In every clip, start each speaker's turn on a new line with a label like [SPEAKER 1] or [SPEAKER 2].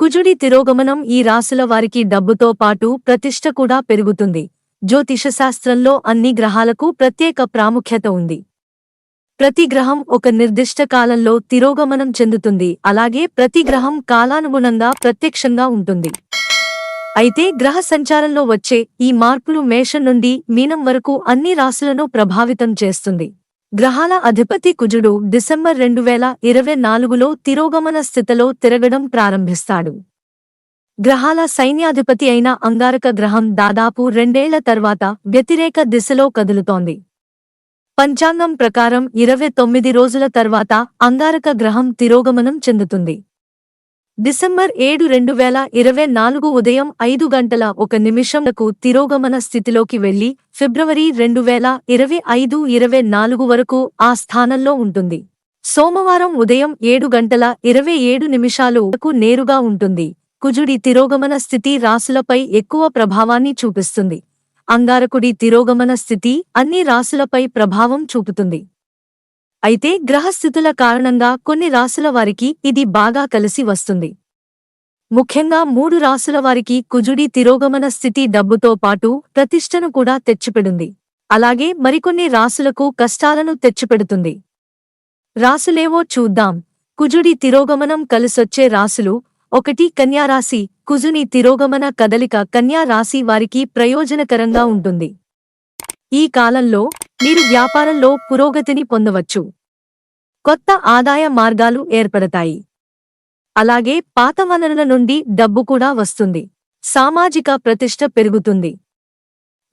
[SPEAKER 1] కుజుడి తిరోగమనం ఈ రాశుల వారికి డబ్బుతో పాటు ప్రతిష్ట కూడా పెరుగుతుంది. జ్యోతిషశాస్త్రంలో అన్ని గ్రహాలకు ప్రత్యేక ప్రాముఖ్యత ఉంది. ప్రతి గ్రహం ఒక నిర్దిష్ట కాలంలో తిరోగమనం చెందుతుంది. అలాగే ప్రతి గ్రహం కాలానుగుణంగా ప్రత్యక్షంగా ఉంటుంది. అయితే గ్రహ సంచారంలో వచ్చే ఈ మార్పులు మేషం నుండి మీనం వరకు అన్ని రాశులను ప్రభావితం చేస్తుంది. గ్రహాల అధిపతి కుజుడు డిసెంబర్ రెండు వేల ఇరవై నాలుగులో తిరోగమన స్థితిలో తిరగడం ప్రారంభిస్తాడు. గ్రహాల సైన్యాధిపతి అయిన అంగారక గ్రహం దాదాపు రెండేళ్ళ తర్వాత వ్యతిరేక దిశలో కదులుతోంది. పంచాంగం ప్రకారం ఇరవై తొమ్మిది రోజుల తర్వాత అంగారక గ్రహం తిరోగమనం చెందుతుంది. డిసెంబర్ ఏడు రెండు వేల ఇరవై నాలుగు ఉదయం ఐదు గంటల ఒక నిమిషంలకు తిరోగమన స్థితిలోకి వెళ్ళి ఫిబ్రవరి రెండు వేల ఇరవై ఐదు ఇరవై నాలుగు వరకు ఆ స్థానంలో ఉంటుంది. సోమవారం ఉదయం ఏడు గంటల ఇరవై ఏడు నిమిషాలకు నేరుగా ఉంటుంది. కుజుడి తిరోగమన స్థితి రాసులపై ఎక్కువ ప్రభావాన్ని చూపిస్తుంది. అంగారకుడి తిరోగమన స్థితి అన్ని రాసులపై ప్రభావం చూపుతుంది. అయితే గ్రహస్థితుల కారణంగా కొన్ని రాసుల వారికి ఇది బాగా కలిసి వస్తుంది. ముఖ్యంగా మూడు రాసుల వారికి కుజుడి తిరోగమన స్థితి డబ్బుతో పాటు ప్రతిష్టను కూడా తెచ్చిపెడుంది. అలాగే మరికొన్ని రాసులకు కష్టాలను తెచ్చిపెడుతుంది. రాసులేవో చూద్దాం. కుజుడి తిరోగమనం కలిసొచ్చే రాసులు ఒకటి కన్యారాశి కుజుని తిరోగమన కదలిక కన్యా రాశి వారికి ప్రయోజనకరంగా ఉంటుంది. ఈ కాలంలో మీరు వ్యాపారంలో పురోగతిని పొందవచ్చు. కొత్త ఆదాయ మార్గాలు ఏర్పడతాయి. అలాగే పాత వనరుల నుండి డబ్బు కూడా వస్తుంది. సామాజిక ప్రతిష్ట పెరుగుతుంది.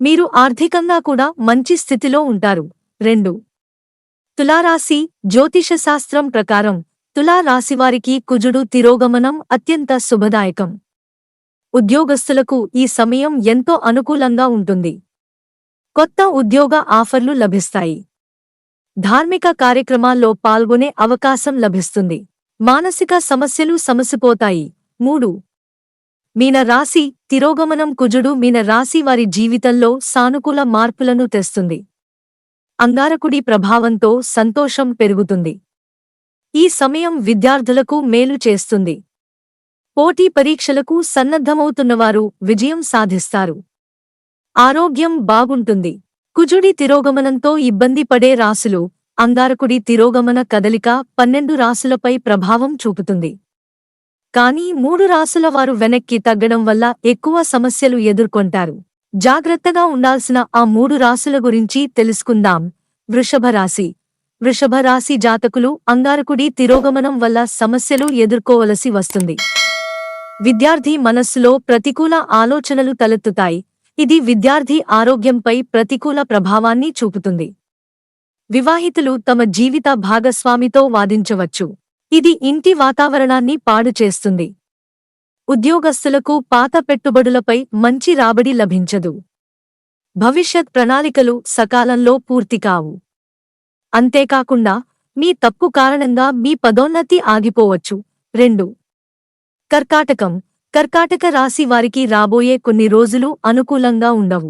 [SPEAKER 1] మీరు ఆర్థికంగా కూడా మంచి స్థితిలో ఉంటారు. రెండు. తులారాశి జ్యోతిషశాస్త్రం ప్రకారం తులారాశివారికి కుజుడు తిరోగమనం అత్యంత శుభదాయకం. ఉద్యోగస్తులకు ఈ సమయం ఎంతో అనుకూలంగా ఉంటుంది. కొత్త ఉద్యోగ ఆఫర్లు లభిస్తాయి. ధార్మిక కార్యక్రమాల్లో పాల్గొనే అవకాశం లభిస్తుంది. మానసిక సమస్యలు సమసిపోతాయి. మూడు. మీన రాశి తిరోగమనం కుజుడు మీన రాశి వారి జీవితంలో సానుకూల మార్పులను తెస్తుంది. అంగారకుడి ప్రభావంతో సంతోషం పెరుగుతుంది. ఈ సమయం విద్యార్థులకు మేలు చేస్తుంది. పోటీ పరీక్షలకు సన్నద్ధమవుతున్నవారు విజయం సాధిస్తారు. ఆరోగ్యం బాగుంటుంది. కుజుడి తిరోగమనంతో ఇబ్బంది పడే రాసులు అంగారకుడి తిరోగమన కదలిక పన్నెండు రాసులపై ప్రభావం చూపుతుంది. కానీ మూడు రాసుల వారు వెనక్కి తగ్గడం వల్ల ఎక్కువ సమస్యలు ఎదుర్కొంటారు. జాగ్రత్తగా ఉండాల్సిన ఆ మూడు రాసుల గురించి తెలుసుకుందాం. వృషభ రాశి. వృషభ రాశి జాతకులు అంగారకుడి తిరోగమనం వల్ల సమస్యలు ఎదుర్కోవలసి వస్తుంది. విద్యార్థి మనస్సులో ప్రతికూల ఆలోచనలు తలెత్తుతాయి. ఇది విద్యార్థి ఆరోగ్యంపై ప్రతికూల ప్రభావాన్ని చూపుతుంది. వివాహితులు తమ జీవిత భాగస్వామితో వాదించవచ్చు. ఇది ఇంటి వాతావరణాన్ని పాడు చేస్తుంది. ఉద్యోగస్తులకు పాత పెట్టుబడులపై మంచి రాబడి లభించదు. భవిష్యత్ ప్రణాళికలు సకాలంలో పూర్తి కావు. అంతేకాకుండా మీ తప్పు కారణంగా మీ పదోన్నతి ఆగిపోవచ్చు. రెండు. కర్కాటకం కర్కాటక రాశి వారికి రాబోయే కొన్ని రోజులు అనుకూలంగా ఉండవు.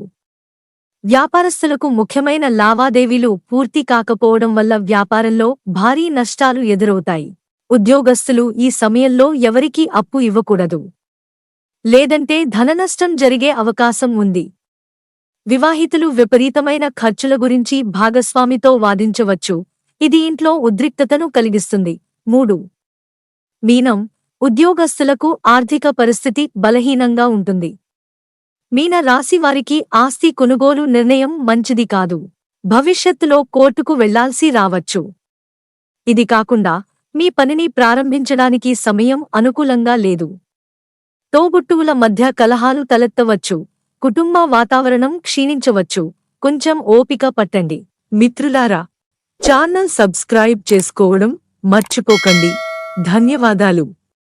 [SPEAKER 1] వ్యాపారస్తులకు ముఖ్యమైన లావాదేవీలు పూర్తి కాకపోవడం వల్ల వ్యాపారంలో భారీ నష్టాలు ఎదురవుతాయి. ఉద్యోగస్తులు ఈ సమయంలో ఎవరికీ అప్పు ఇవ్వకూడదు. లేదంటే ధననష్టం జరిగే అవకాశం ఉంది. వివాహితులు విపరీతమైన ఖర్చుల గురించి భాగస్వామితో వాదించవచ్చు. ఇది ఇంట్లో ఉద్రిక్తతను కలిగిస్తుంది. మూడు. మీనం. ఉద్యోగస్తులకు ఆర్థిక పరిస్థితి బలహీనంగా ఉంటుంది. మీన రాశి వారికి ఆస్తి కొనుగోలు నిర్ణయం మంచిది కాదు. భవిష్యత్తులో కోర్టుకు వెళ్ళాల్సి రావచ్చు. ఇది కాకుండా మీ పనిని ప్రారంభించడానికి సమయం అనుకూలంగా లేదు. తోబుట్టువుల మధ్య కలహాలు తలెత్తవచ్చు. కుటుంబ వాతావరణం క్షీణించవచ్చు. కొంచెం ఓపిక పట్టండి. మిత్రులారా ఛానల్ సబ్స్క్రైబ్ చేసుకోవడం మర్చిపోకండి. ధన్యవాదాలు.